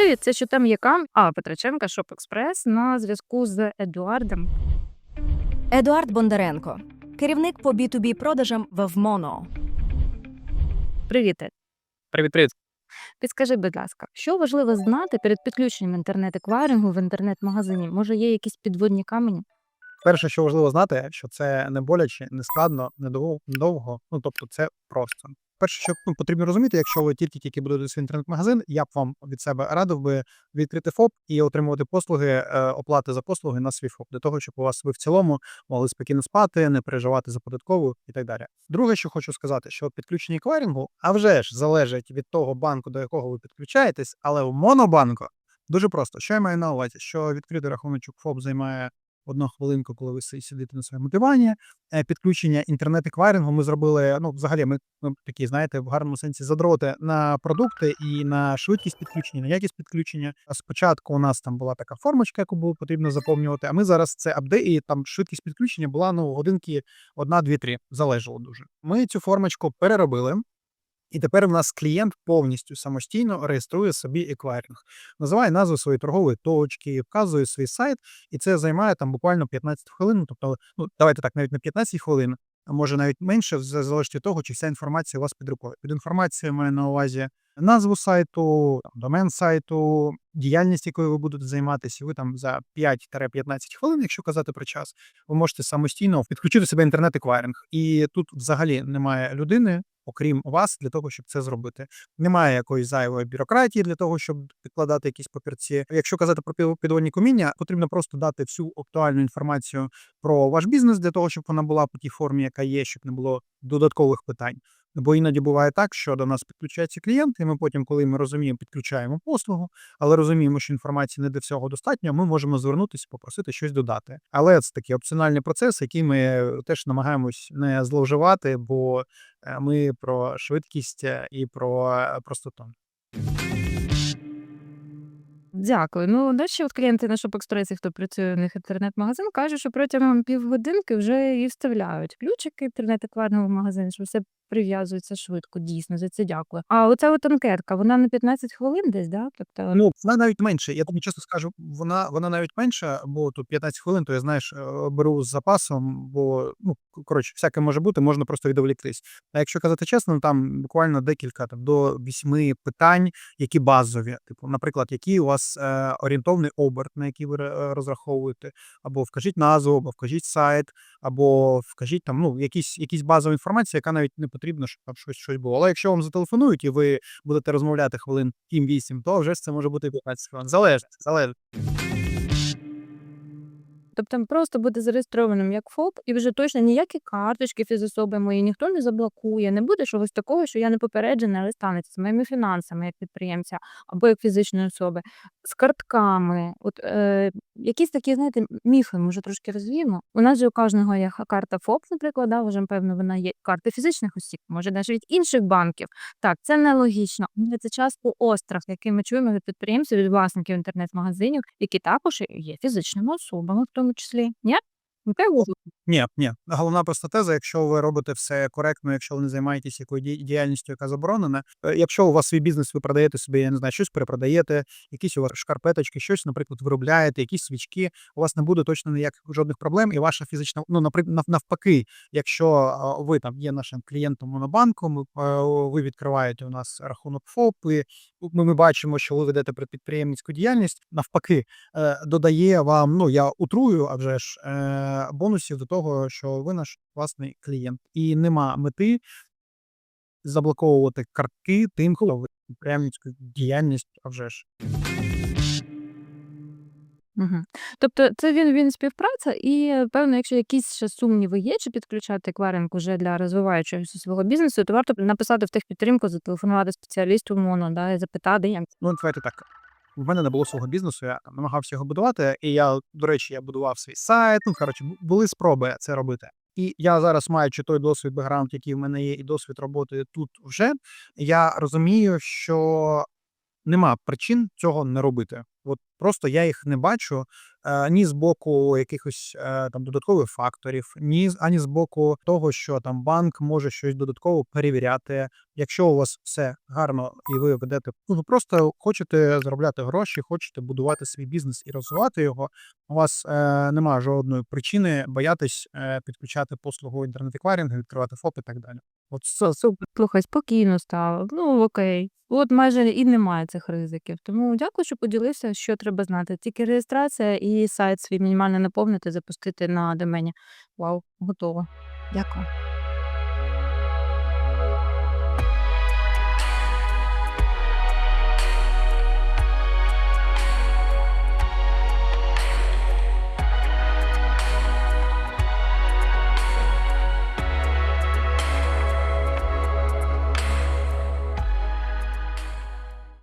Привіт, це що там яка? А, Петриченка, Шоп Експрес на зв'язку з Едуардом. Едуард Бондаренко, керівник по B2B продажам в Вмоно. Привіт. Привіт, привіт. Підскажи, будь ласка, що важливо знати перед підключенням інтернет-еквайрингу в інтернет-магазині? Може, є якісь підводні камені? Перше, що важливо знати, що це не боляче, не складно, не дов- довго. Ну тобто, це просто. Перше, що ну, потрібно розуміти, якщо ви тільки-тільки будете свій інтернет-магазин, я б вам від себе радив би відкрити ФОП і отримувати послуги, е, оплати за послуги на свій ФОП, для того, щоб у вас ви в цілому могли спокійно спати, не переживати за податкову і так далі. Друге, що хочу сказати, що підключення еквайрингу, а вже ж залежить від того банку, до якого ви підключаєтесь, але у монобанку дуже просто. Що я маю на увазі? Що відкрити рахуночок ФОП займає одну хвилинку, коли ви си- сидите на своєму дивані. Е, Підключення інтернет-еквайрингу ми зробили. Ну, взагалі, ми, ми такі, знаєте, в гарному сенсі задроти на продукти і на швидкість підключення, на якість підключення. Спочатку у нас там була така формочка, яку було потрібно заповнювати. А ми зараз це апдейт, і там швидкість підключення була ну годинки одна, дві, три. Залежало дуже. Ми цю формочку переробили. І тепер в нас клієнт повністю самостійно реєструє собі еквайринг, називає назву своєї торгової точки, вказує свій сайт, і це займає там буквально 15 хвилин. Тобто, ну давайте так, навіть не 15 хвилин, а може навіть менше, в залежності від того, чи вся інформація у вас під рукою. Під інформацією маю на увазі назву сайту, там, домен сайту, діяльність, якою ви будете займатися. і Ви там за 5-15 хвилин, якщо казати про час, ви можете самостійно підключити себе інтернет-еквайринг. І тут взагалі немає людини, окрім вас, для того, щоб це зробити. Немає якоїсь зайвої бюрократії для того, щоб підкладати якісь папірці. Якщо казати про підводні коміння, потрібно просто дати всю актуальну інформацію про ваш бізнес для того, щоб вона була по тій формі, яка є, щоб не було додаткових питань. Бо іноді буває так, що до нас підключається клієнт, і ми потім, коли ми розуміємо, підключаємо послугу, але розуміємо, що інформації не для всього достатньо, ми можемо звернутися, попросити щось додати. Але це такий опціональний процес, який ми теж намагаємось не зловживати, бо е, ми про швидкість е, і про е, простоту. Дякую. Ну, далі от клієнти на шопекспресі, хто працює в них інтернет-магазин, кажуть, що протягом півгодинки вже і вставляють ключики інтернет-еквайрингового магазину, що все прив'язується швидко, дійсно, за це дякую. А оця от анкетка, вона на 15 хвилин десь, да? Тобто, Ну, вона навіть менше. Я тобі чесно скажу, вона, вона навіть менша, бо тут 15 хвилин, то я знаєш, е, беру з запасом, бо ну коротше, всяке може бути, можна просто відволіктись. А якщо казати чесно, ну, там буквально декілька там до вісьми питань, які базові. Типу, наприклад, який у вас е, орієнтовний оберт, на який ви е, розраховуєте, або вкажіть назву, або вкажіть сайт, або вкажіть там ну якісь якісь базові інформації, яка навіть не потрібно, щоб щось щось було. Але якщо вам зателефонують і ви будете розмовляти хвилин 7-8, то вже це може бути і 15 хвилин. Залежить, залежить. Тобто просто бути зареєстрованим як ФОП, і вже точно ніякі карточки фізособи мої ніхто не заблокує. Не буде чогось такого, що я не попереджена, але станеться з моїми фінансами як підприємця або як фізичної особи, з картками. От е, якісь такі, знаєте, міфи, може трошки розвіємо. У нас же у кожного є карта ФОП, наприклад, да, вже певно, вона є карти фізичних осіб, може навіть від інших банків. Так, це нелогічно. Це часто острах, який ми чуємо від підприємців, від власників інтернет-магазинів, які також є фізичними особами, в тому числі. Ні? Ну. Ні, ні. Головна просто теза, якщо ви робите все коректно, якщо ви не займаєтесь якою діяльністю, яка заборонена. е, Якщо у вас свій бізнес, ви продаєте собі, я не знаю, щось перепродаєте, якісь у вас шкарпеточки, щось, наприклад, виробляєте, якісь свічки, у вас не буде точно ніяких жодних проблем, і ваша фізична, ну, наприклад, навпаки, якщо ви там є нашим клієнтом монобанку, ми, е, ви відкриваєте у нас рахунок ФОП, і ми, ми бачимо, що ви ведете підприємницьку діяльність, навпаки, е, додає вам, ну я утрую, а вже ж е, бонусів до того, що ви наш власний клієнт, і нема мети заблоковувати картки тим, хто веде підприємницьку діяльність, а вже ж. Мгм. Тобто це він, він співпраця, і певно, якщо якісь ще сумніви є, чи підключати еквайринг уже для розвиваючогося свого бізнесу, то варто написати в техпідтримку, зателефонувати спеціалісту МОНО, да, і запитати, як. Ну, давайте так. В мене не було свого бізнесу, я намагався його будувати. І я, до речі, я будував свій сайт. Ну, коротше, бу- були спроби це робити. І я зараз, маючи той досвід бекграунд, який в мене є, і досвід роботи тут вже, я розумію, що нема причин цього не робити. От просто я їх не бачу ні з боку якихось е, там додаткових факторів, ні ані з боку того, що там банк може щось додатково перевіряти. Якщо у вас все гарно і ви ведете, ну ви просто хочете заробляти гроші, хочете будувати свій бізнес і розвивати його. У вас е, немає жодної причини боятись е, підключати послугу інтернет-еквайрингу, відкривати ФОП і так далі. От Все, супер. Слухай, спокійно стало. Ну окей. От майже і немає цих ризиків. Тому дякую, що поділився, що треба знати. Тільки реєстрація і сайт свій мінімально наповнити, запустити на домені. Вау, готово. Дякую.